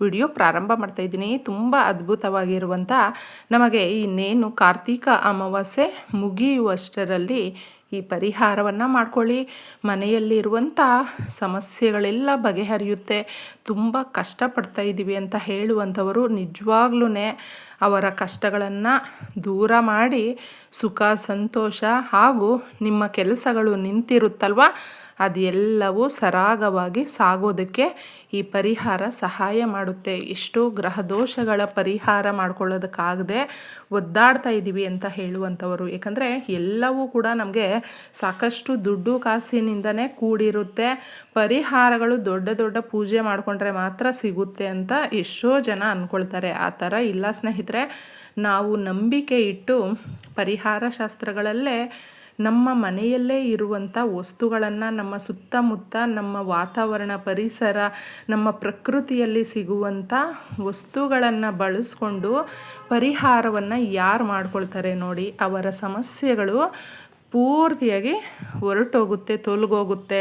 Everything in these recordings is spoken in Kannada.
ವಿಡಿಯೋ ಪ್ರಾರಂಭ ಮಾಡ್ತಾ ಇದ್ದೀನಿ. ತುಂಬ ಅದ್ಭುತವಾಗಿರುವಂಥ ನಮಗೆ ಇನ್ನೇನು ಕಾರ್ತೀಕ ಅಮಾವಾಸ್ಯೆ ಮುಗಿಯುವಷ್ಟರಲ್ಲಿ ಈ ಪರಿಹಾರವನ್ನು ಮಾಡ್ಕೊಳ್ಳಿ. ಮನೆಯಲ್ಲಿರುವಂಥ ಸಮಸ್ಯೆಗಳೆಲ್ಲ ಬಗೆಹರಿಯುತ್ತೆ. ತುಂಬ ಕಷ್ಟಪಡ್ತಾ ಇದ್ದೀವಿ ಅಂತ ಹೇಳುವಂಥವರು ನಿಜವಾಗ್ಲೂ ಅವರ ಕಷ್ಟಗಳನ್ನು ದೂರ ಮಾಡಿ ಸುಖ, ಸಂತೋಷ ಹಾಗೂ ನಿಮ್ಮ ಕೆಲಸಗಳು ನಿಂತಿರುತ್ತಲ್ವ? ಅದೆಲ್ಲವೂ ಸರಾಗವಾಗಿ ಸಾಗೋದಕ್ಕೆ ಈ ಪರಿಹಾರ ಸಹಾಯ ಮಾಡುತ್ತೆ. ಎಷ್ಟೋ ಗ್ರಹ ದೋಷಗಳ ಪರಿಹಾರ ಮಾಡ್ಕೊಳ್ಳೋದಕ್ಕಾಗದೆ ಒದ್ದಾಡ್ತಾ ಇದ್ದೀವಿ ಅಂತ ಹೇಳುವಂಥವರು. ಏಕೆಂದರೆ ಎಲ್ಲವೂ ಕೂಡ ನಮಗೆ ಸಾಕಷ್ಟು ದುಡ್ಡು ಕಾಸಿನಿಂದನೇ ಕೂಡಿರುತ್ತೆ. ಪರಿಹಾರಗಳು ದೊಡ್ಡ ದೊಡ್ಡ ಪೂಜೆ ಮಾಡಿಕೊಂಡ್ರೆ ಮಾತ್ರ ಸಿಗುತ್ತೆ ಅಂತ ಎಷ್ಟೋ ಜನ ಅಂದ್ಕೊಳ್ತಾರೆ ಆ ಥರ ಇಲ್ಲ ಸ್ನೇಹಿತರೆ, ನಾವು ನಂಬಿಕೆ ಇಟ್ಟು ಪರಿಹಾರ ಶಾಸ್ತ್ರಗಳಲ್ಲೇ ನಮ್ಮ ಮನೆಯಲ್ಲೇ ಇರುವಂಥ ವಸ್ತುಗಳನ್ನು ನಮ್ಮ ಸುತ್ತಮುತ್ತ ನಮ್ಮ ವಾತಾವರಣ ಪರಿಸರ, ನಮ್ಮ ಪ್ರಕೃತಿಯಲ್ಲಿ ಸಿಗುವಂಥ ವಸ್ತುಗಳನ್ನು ಬಳಸ್ಕೊಂಡು ಪರಿಹಾರವನ್ನು ಯಾರು ಮಾಡ್ಕೊಳ್ತಾರೆ ನೋಡಿ, ಅವರ ಸಮಸ್ಯೆಗಳು ಪೂರ್ತಿಯಾಗಿ ಹೊರಟೋಗುತ್ತೆ, ತೊಲಗೋಗುತ್ತೆ.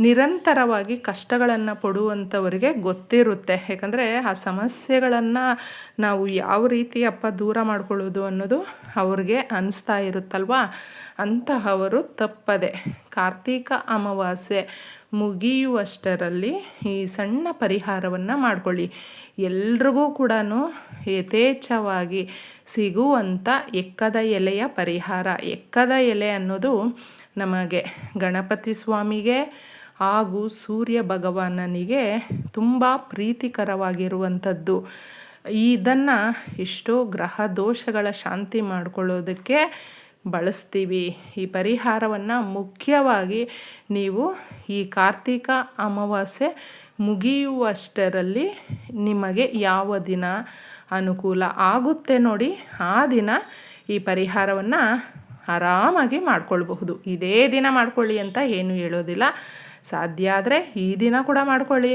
ನಿರಂತರವಾಗಿ ಕಷ್ಟಗಳನ್ನು ಪಡುವಂಥವರಿಗೆ ಗೊತ್ತಿರುತ್ತೆ. ಯಾಕಂದರೆ ಆ ಸಮಸ್ಯೆಗಳನ್ನು ನಾವು ಯಾವ ರೀತಿ ಅಪ್ಪ ದೂರ ಮಾಡಿಕೊಳ್ಳೋದು ಅನ್ನೋದು ಅವ್ರಿಗೆ ಅನಿಸ್ತಾ ಇರುತ್ತಲ್ವ? ಅಂತಹವರು ತಪ್ಪದೆ. ಕಾರ್ತೀಕ ಅಮಾವಾಸ್ಯೆ. ಮುಗಿಯುವಷ್ಟರಲ್ಲಿ ಈ ಸಣ್ಣ ಪರಿಹಾರವನ್ನು ಮಾಡಿಕೊಳ್ಳಿ. ಎಲ್ರಿಗೂ ಕೂಡ ಯಥೇಚ್ಛವಾಗಿ ಸಿಗುವಂಥ ಎಕ್ಕದ ಎಲೆಯ ಪರಿಹಾರ. ಎಕ್ಕದ ಎಲೆ ಅನ್ನೋದು ನಮಗೆ ಗಣಪತಿ ಸ್ವಾಮಿಗೆ ಹಾಗೂ ಸೂರ್ಯ ಭಗವಾನನಿಗೆ ತುಂಬ ಪ್ರೀತಿಕರವಾಗಿರುವಂಥದ್ದು. ಇದನ್ನು ಎಷ್ಟೋ ಗ್ರಹ ದೋಷಗಳ ಶಾಂತಿ ಮಾಡಿಕೊಳ್ಳೋದಕ್ಕೆ ಬಳಸ್ತೀವಿ. ಈ ಪರಿಹಾರವನ್ನು ಮುಖ್ಯವಾಗಿ ನೀವು ಈ ಕಾರ್ತಿಕ ಅಮಾವಾಸ್ಯೆ ಮುಗಿಯುವಷ್ಟರಲ್ಲಿ ನಿಮಗೆ ಯಾವ ದಿನ ಅನುಕೂಲ ಆಗುತ್ತೆ ನೋಡಿ, ಆ ದಿನ ಈ ಪರಿಹಾರವನ್ನು ಆರಾಮಾಗಿ ಮಾಡ್ಕೊಳ್ಬಹುದು. ಇದೇ ದಿನ ಮಾಡ್ಕೊಳ್ಳಿ ಅಂತ ಏನು ಹೇಳೋದಿಲ್ಲ. ಸಾಧ್ಯ ಆದರೆ ಈ ದಿನ ಕೂಡ ಮಾಡ್ಕೊಳ್ಳಿ.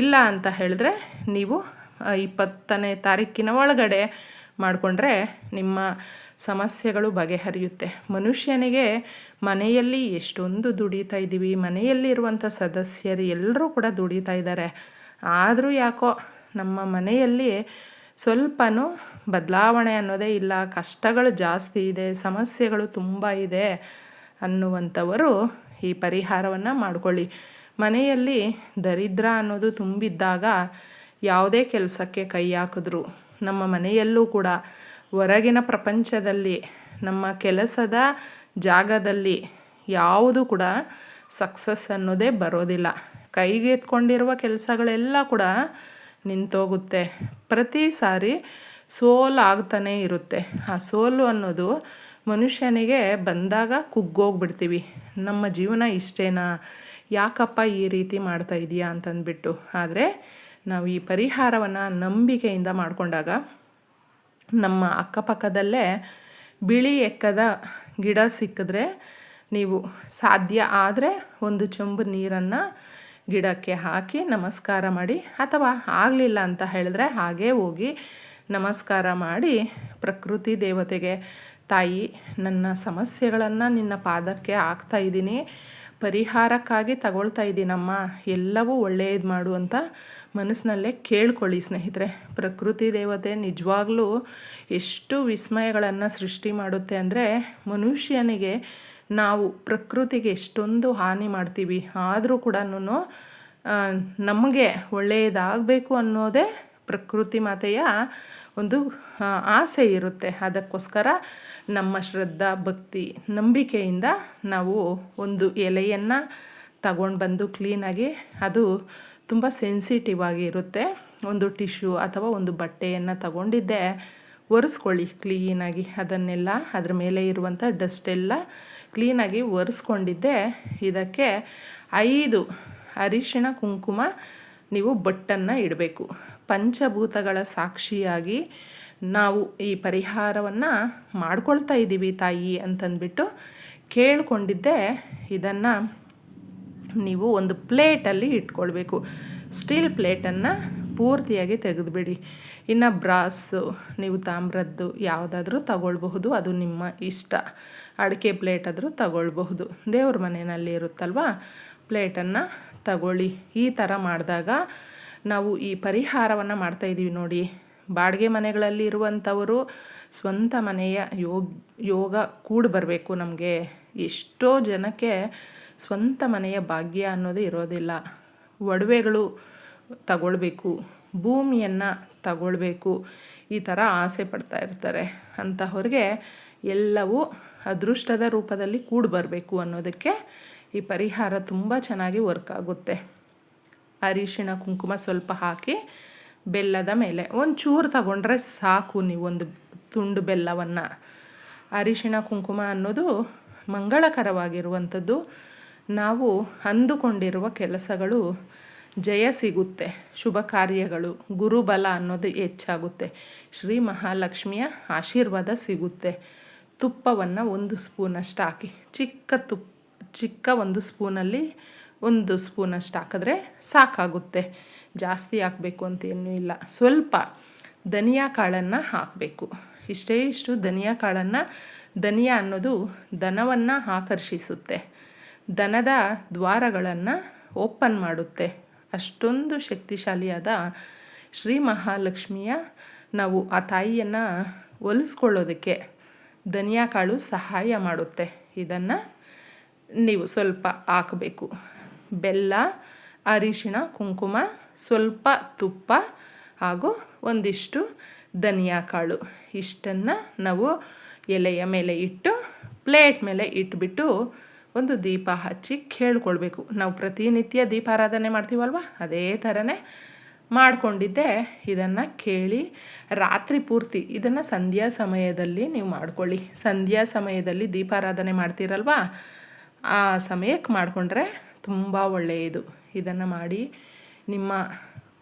ಇಲ್ಲ ಅಂತ ಹೇಳಿದ್ರೆ ನೀವು ಇಪ್ಪತ್ತನೇ ತಾರೀಕಿನ ಒಳಗಡೆ ಮಾಡಿಕೊಂಡ್ರೆ ನಿಮ್ಮ ಸಮಸ್ಯೆಗಳು ಬಗೆಹರಿಯುತ್ತೆ. ಮನುಷ್ಯನಿಗೆ ಮನೆಯಲ್ಲಿ ಎಷ್ಟೊಂದು ದುಡಿತಾ ಇದ್ದೀವಿ ಮನೆಯಲ್ಲಿರುವಂಥ ಸದಸ್ಯರು ಎಲ್ಲರೂ ಕೂಡ ದುಡಿತಾ ಇದ್ದಾರೆ. ಆದರೂ ಯಾಕೋ ನಮ್ಮ ಮನೆಯಲ್ಲಿ ಸ್ವಲ್ಪನೂ ಬದಲಾವಣೆ ಅನ್ನೋದೇ ಇಲ್ಲ, ಕಷ್ಟಗಳು ಜಾಸ್ತಿ ಇದೆ, ಸಮಸ್ಯೆಗಳು ತುಂಬ ಇದೆ ಅನ್ನುವಂಥವರು ಈ ಪರಿಹಾರವನ್ನು ಮಾಡಿಕೊಳ್ಳಿ. ಮನೆಯಲ್ಲಿ ದರಿದ್ರ ಅನ್ನೋದು ತುಂಬಿದ್ದಾಗ ಯಾವುದೇ ಕೆಲಸಕ್ಕೆ ಕೈ ಹಾಕಿದ್ರು ನಮ್ಮ ಮನೆಯಲ್ಲೂ ಕೂಡ ಹೊರಗಿನ ಪ್ರಪಂಚದಲ್ಲಿ, ನಮ್ಮ ಕೆಲಸದ ಜಾಗದಲ್ಲಿ ಯಾವುದು ಕೂಡ ಸಕ್ಸಸ್ ಅನ್ನೋದೇ ಬರೋದಿಲ್ಲ. ಕೈಗೆ ಎತ್ಕೊಂಡಿರುವ ಕೆಲಸಗಳೆಲ್ಲ ಕೂಡ ನಿಂತೋಗುತ್ತೆ. ಪ್ರತಿ ಸಾರಿ ಸೋಲು ಆಗ್ತಾನೇ ಇರುತ್ತೆ. ಆ ಸೋಲು ಅನ್ನೋದು ಮನುಷ್ಯನಿಗೆ ಬಂದಾಗ ಕುಗ್ಗೋಗ್ಬಿಡ್ತೀವಿ. ನಮ್ಮ ಜೀವನ ಇಷ್ಟೇನಾ? ಯಾಕಪ್ಪ ಈ ರೀತಿ ಮಾಡ್ತಾ ಇದೆಯಾ ಅಂತಂದ್ಬಿಟ್ಟು. ಆದರೆ ನಾವು ಈ ಪರಿಹಾರವನ್ನು ನಂಬಿಕೆಯಿಂದ ಮಾಡಿಕೊಂಡಾಗ ನಮ್ಮ ಅಕ್ಕಪಕ್ಕದಲ್ಲೇ ಬಿಳಿ ಎಕ್ಕದ ಗಿಡ ಸಿಕ್ಕಿದ್ರೆ ನೀವು ಸಾಧ್ಯ ಆದರೆ ಒಂದು ಚೊಂಬು ನೀರನ್ನು ಗಿಡಕ್ಕೆ ಹಾಕಿ ನಮಸ್ಕಾರ ಮಾಡಿ ಅಥವಾ ಆಗಲಿಲ್ಲ ಅಂತ ಹೇಳಿದ್ರೆ ಹಾಗೇ ಹೋಗಿ ನಮಸ್ಕಾರ ಮಾಡಿ ಪ್ರಕೃತಿ ದೇವತೆಗೆ ತಾಯಿ, ನನ್ನ ಸಮಸ್ಯೆಗಳನ್ನು ನಿನ್ನ ಪಾದಕ್ಕೆ ಹಾಕ್ತಾ ಇದ್ದೀನಿ. ಪರಿಹಾರಕ್ಕಾಗಿ ತಗೊಳ್ತಾ ಇದ್ದೀನಮ್ಮ. ಎಲ್ಲವೂ ಒಳ್ಳೆಯದು ಮಾಡು ಅಂತ ಮನಸ್ಸಿನಲ್ಲೇ ಕೇಳ್ಕೊಳ್ಳಿ ಸ್ನೇಹಿತರೆ. ಪ್ರಕೃತಿ ದೇವತೆ ನಿಜವಾಗ್ಲೂ ಎಷ್ಟು ವಿಸ್ಮಯಗಳನ್ನು ಸೃಷ್ಟಿ ಮಾಡುತ್ತೆ ಅಂದರೆ ಮನುಷ್ಯನಿಗೆ ನಾವು ಪ್ರಕೃತಿಗೆ ಎಷ್ಟೊಂದು ಹಾನಿ ಮಾಡ್ತೀವಿ. ಆದರೂ ಕೂಡ ನಮಗೆ ಒಳ್ಳೆಯದಾಗಬೇಕು ಅನ್ನೋದೇ ಪ್ರಕೃತಿ ಮಾತೆಯ ಒಂದು ಆಸೆ ಇರುತ್ತೆ. ಅದಕ್ಕೋಸ್ಕರ ನಮ್ಮ ಶ್ರದ್ಧಾ, ಭಕ್ತಿ, ನಂಬಿಕೆಯಿಂದ ನಾವು ಒಂದು ಎಲೆಯನ್ನು ತಗೊಂಡು ಬಂದು ಕ್ಲೀನಾಗಿ ಅದು ತುಂಬ ಸೆನ್ಸಿಟಿವ್ ಆಗಿರುತ್ತೆ ಒಂದು ಟಿಶ್ಯೂ ಅಥವಾ ಒಂದು ಬಟ್ಟೆಯನ್ನು ತಗೊಂಡಿದ್ದೆ, ಒರೆಸ್ಕೊಳ್ಳಿ ಕ್ಲೀನಾಗಿ ಅದನ್ನೆಲ್ಲ ಅದ್ರ ಮೇಲೆ ಇರುವಂಥ ಡಸ್ಟೆಲ್ಲ ಕ್ಲೀನಾಗಿ ಒರೆಸ್ಕೊಂಡಿದ್ದೆ. ಇದಕ್ಕೆ ಐದು ಅರಿಶಿಣ, ಕುಂಕುಮ ನೀವು ಬಟ್ಟನ್ನು ಇಡಬೇಕು. ಪಂಚಭೂತಗಳ ಸಾಕ್ಷಿಯಾಗಿ ನಾವು ಈ ಪರಿಹಾರವನ್ನು ಮಾಡ್ಕೊಳ್ತಾ ಇದ್ದೀವಿ ತಾಯಿ ಅಂತಂದ್ಬಿಟ್ಟು ಕೇಳಿಕೊಂಡಿದ್ದೆ. ಇದನ್ನು ನೀವು ಒಂದು ಪ್ಲೇಟಲ್ಲಿ ಇಟ್ಕೊಳ್ಬೇಕು. ಸ್ಟೀಲ್ ಪ್ಲೇಟನ್ನು ಪೂರ್ತಿಯಾಗಿ ತೆಗೆದುಬಿಡಿ. ಇನ್ನು ಬ್ರಾಸು, ನೀವು ತಾಮ್ರದ್ದು ಯಾವುದಾದ್ರೂ ತಗೊಳ್ಬಹುದು, ಅದು ನಿಮ್ಮ ಇಷ್ಟ. ಅಡಿಕೆ ಪ್ಲೇಟ್ ಆದರೂ ತಗೊಳ್ಬಹುದು. ದೇವ್ರ ಮನೆಯಲ್ಲಿ ಇರುತ್ತಲ್ವ? ಪ್ಲೇಟನ್ನು ತಗೊಳ್ಳಿ. ಈ ಥರ ಮಾಡಿದಾಗ ನಾವು ಈ ಪರಿಹಾರವನ್ನು ಮಾಡ್ತಾ ಇದ್ದೀವಿ ನೋಡಿ. ಬಾಡಿಗೆ ಮನೆಗಳಲ್ಲಿ ಇರುವಂಥವರು ಸ್ವಂತ ಮನೆಯ ಯೋಗ ಯೋಗ ಕೂಡಿ ಬರಬೇಕು ನಮಗೆ. ಎಷ್ಟೋ ಜನಕ್ಕೆ ಸ್ವಂತ ಮನೆಯ ಭಾಗ್ಯ ಅನ್ನೋದು ಇರೋದಿಲ್ಲ. ಒಡವೆಗಳು ತಗೊಳ್ಬೇಕು, ಭೂಮಿಯನ್ನು ತಗೊಳ್ಬೇಕು, ಈ ಥರ ಆಸೆ ಪಡ್ತಾ ಇರ್ತಾರೆ. ಅಂತಹವ್ರಿಗೆ ಎಲ್ಲವೂ ಅದೃಷ್ಟದ ರೂಪದಲ್ಲಿ ಕೂಡಿ ಬರಬೇಕು ಅನ್ನೋದಕ್ಕೆ ಈ ಪರಿಹಾರ ತುಂಬ ಚೆನ್ನಾಗಿ ವರ್ಕ್ ಆಗುತ್ತೆ. ಅರಿಶಿಣ ಕುಂಕುಮ ಸ್ವಲ್ಪ ಹಾಕಿ ಬೆಲ್ಲದ ಮೇಲೆ. ಒಂದು ಚೂರು ತಗೊಂಡ್ರೆ ಸಾಕು ನೀವು ಒಂದು ತುಂಡು ಬೆಲ್ಲವನ್ನು. ಅರಿಶಿಣ ಕುಂಕುಮ ಅನ್ನೋದು ಮಂಗಳಕರವಾಗಿರುವಂಥದ್ದು. ನಾವು ಅಂದುಕೊಂಡಿರುವ ಕೆಲಸಗಳು ಜಯ ಸಿಗುತ್ತೆ, ಶುಭ ಕಾರ್ಯಗಳು, ಗುರುಬಲ ಅನ್ನೋದು ಹೆಚ್ಚಾಗುತ್ತೆ. ಶ್ರೀ ಮಹಾಲಕ್ಷ್ಮಿಯ ಆಶೀರ್ವಾದ ಸಿಗುತ್ತೆ. ತುಪ್ಪವನ್ನು ಒಂದು ಸ್ಪೂನಷ್ಟು ಹಾಕಿ. ಚಿಕ್ಕ ತುಪ್ಪ ಚಿಕ್ಕ ಒಂದು ಸ್ಪೂನಲ್ಲಿ ಒಂದು ಸ್ಪೂನಷ್ಟು ಹಾಕಿದ್ರೆ ಸಾಕಾಗುತ್ತೆ. ಜಾಸ್ತಿ ಹಾಕಬೇಕು ಅಂತೇನೂ ಇಲ್ಲ. ಸ್ವಲ್ಪ ಧನಿಯಾ ಕಾಳನ್ನು ಹಾಕಬೇಕು. ಇಷ್ಟೇ ಇಷ್ಟು ಧನಿಯಾ ಕಾಳನ್ನು, ಧನಿಯಾ ಅನ್ನೋದು ದನವನ್ನು ಆಕರ್ಷಿಸುತ್ತೆ. ದನದ ದ್ವಾರಗಳನ್ನು ಓಪನ್ ಮಾಡುತ್ತೆ. ಅಷ್ಟೊಂದು ಶಕ್ತಿಶಾಲಿಯಾದ ಶ್ರೀ ಮಹಾಲಕ್ಷ್ಮಿಯ ನಾವು ಆ ತಾಯಿಯನ್ನು ಒಲಿಸ್ಕೊಳ್ಳೋದಕ್ಕೆ ಧನಿಯಾ ಕಾಳು ಸಹಾಯ ಮಾಡುತ್ತೆ. ಇದನ್ನು ನೀವು ಸ್ವಲ್ಪ ಹಾಕಬೇಕು. ಬೆಲ್ಲ, ಅರಿಶಿಣ, ಕುಂಕುಮ, ಸ್ವಲ್ಪ ತುಪ್ಪ ಹಾಗೂ ಒಂದಿಷ್ಟು ಧನಿಯಾ ಕಾಳು. ಇಷ್ಟನ್ನು ನಾವು ಎಲೆಯ ಮೇಲೆ ಇಟ್ಟು, ಪ್ಲೇಟ್ ಮೇಲೆ ಇಟ್ಬಿಟ್ಟು ಒಂದು ದೀಪ ಹಚ್ಚಿ ಕೇಳ್ಕೊಳ್ಬೇಕು. ನಾವು ಪ್ರತಿನಿತ್ಯ ದೀಪಾರಾಧನೆ ಮಾಡ್ತೀವಲ್ವ? ಅದೇ ಥರನೇ ಮಾಡಿಕೊಂಡಿದ್ದೆ. ಇದನ್ನು ಕೇಳಿ ರಾತ್ರಿ ಪೂರ್ತಿ, ಇದನ್ನು ಸಂಧ್ಯಾ ಸಮಯದಲ್ಲಿ ನೀವು ಮಾಡ್ಕೊಳ್ಳಿ. ಸಂಧ್ಯಾ ಸಮಯದಲ್ಲಿ ದೀಪಾರಾಧನೆ ಮಾಡ್ತೀರಲ್ವ? ಆ ಸಮಯಕ್ಕೆ ಮಾಡಿಕೊಂಡ್ರೆ ತುಂಬ ಒಳ್ಳೆಯದು. ಇದನ್ನು ಮಾಡಿ ನಿಮ್ಮ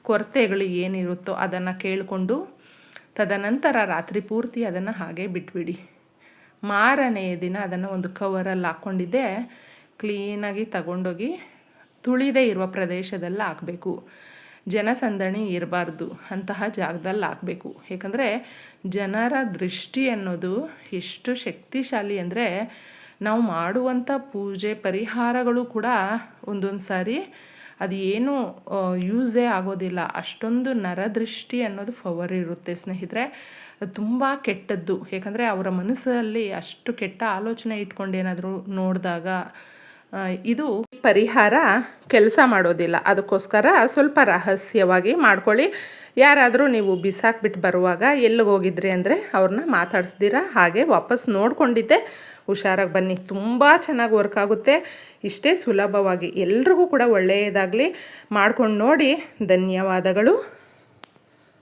ಕೊರತೆಗಳು ಏನಿರುತ್ತೋ ಅದನ್ನು ಕೇಳಿಕೊಂಡು ತದನಂತರ ರಾತ್ರಿ ಪೂರ್ತಿ ಅದನ್ನು ಹಾಗೆ ಬಿಟ್ಬಿಡಿ. ಮಾರನೆಯ ದಿನ ಅದನ್ನು ಒಂದು ಕವರಲ್ಲಿ ಹಾಕ್ಕೊಂಡಿದ್ದೆ ಕ್ಲೀನಾಗಿ ತಗೊಂಡೋಗಿ ತುಳಿದೇ ಇರುವ ಪ್ರದೇಶದಲ್ಲಿ ಹಾಕಬೇಕು. ಜನಸಂದಣಿ ಇರಬಾರ್ದು ಅಂತಹ ಜಾಗದಲ್ಲಿ ಹಾಕಬೇಕು. ಏಕೆಂದರೆ ಜನರ ದೃಷ್ಟಿ ಅನ್ನೋದು ಎಷ್ಟು ಶಕ್ತಿಶಾಲಿ ಅಂದರೆ ನಾವು ಮಾಡುವಂಥ ಪೂಜೆ ಪರಿಹಾರಗಳು ಕೂಡ ಒಂದೊಂದು ಸಾರಿ. ಅದು ಏನು ಯೂಸೇ ಆಗೋದಿಲ್ಲ. ಅಷ್ಟೊಂದು ನರದೃಷ್ಟಿ ಅನ್ನೋದು ಫವರ್ ಇರುತ್ತೆ ಸ್ನೇಹಿತರೆ. ತುಂಬ ಕೆಟ್ಟದ್ದು. ಏಕೆಂದರೆ ಅವರ ಮನಸ್ಸಲ್ಲಿ ಅಷ್ಟು ಕೆಟ್ಟ ಆಲೋಚನೆ ಇಟ್ಕೊಂಡೇನಾದರೂ ನೋಡಿದಾಗ ಇದು ಪರಿಹಾರ ಕೆಲಸ ಮಾಡೋದಿಲ್ಲ. ಅದಕ್ಕೋಸ್ಕರ ಸ್ವಲ್ಪ ರಹಸ್ಯವಾಗಿ ಮಾಡ್ಕೊಳ್ಳಿ. ಯಾರಾದರೂ ನೀವು ಬಿಸಾಕ್ಬಿಟ್ಟು ಬರುವಾಗ ಎಲ್ಲಿಗೆ ಹೋಗಿದ್ರಿ ಅಂದರೆ ಅವ್ರನ್ನ ಮಾತಾಡಿಸ್ದಿರ? ಹಾಗೆ ವಾಪಸ್ ನೋಡ್ಕೊಂಡಿದ್ದೆ. ಹುಷಾರಾಗಿ ಬನ್ನಿ. ತುಂಬ ಚೆನ್ನಾಗಿ ವರ್ಕ್ ಆಗುತ್ತೆ. ಇಷ್ಟೇ ಸುಲಭವಾಗಿ. ಎಲ್ರಿಗೂ ಕೂಡ ಒಳ್ಳೆಯದಾಗಲಿ. ಮಾಡ್ಕೊಂಡು ನೋಡಿ. ಧನ್ಯವಾದಗಳು.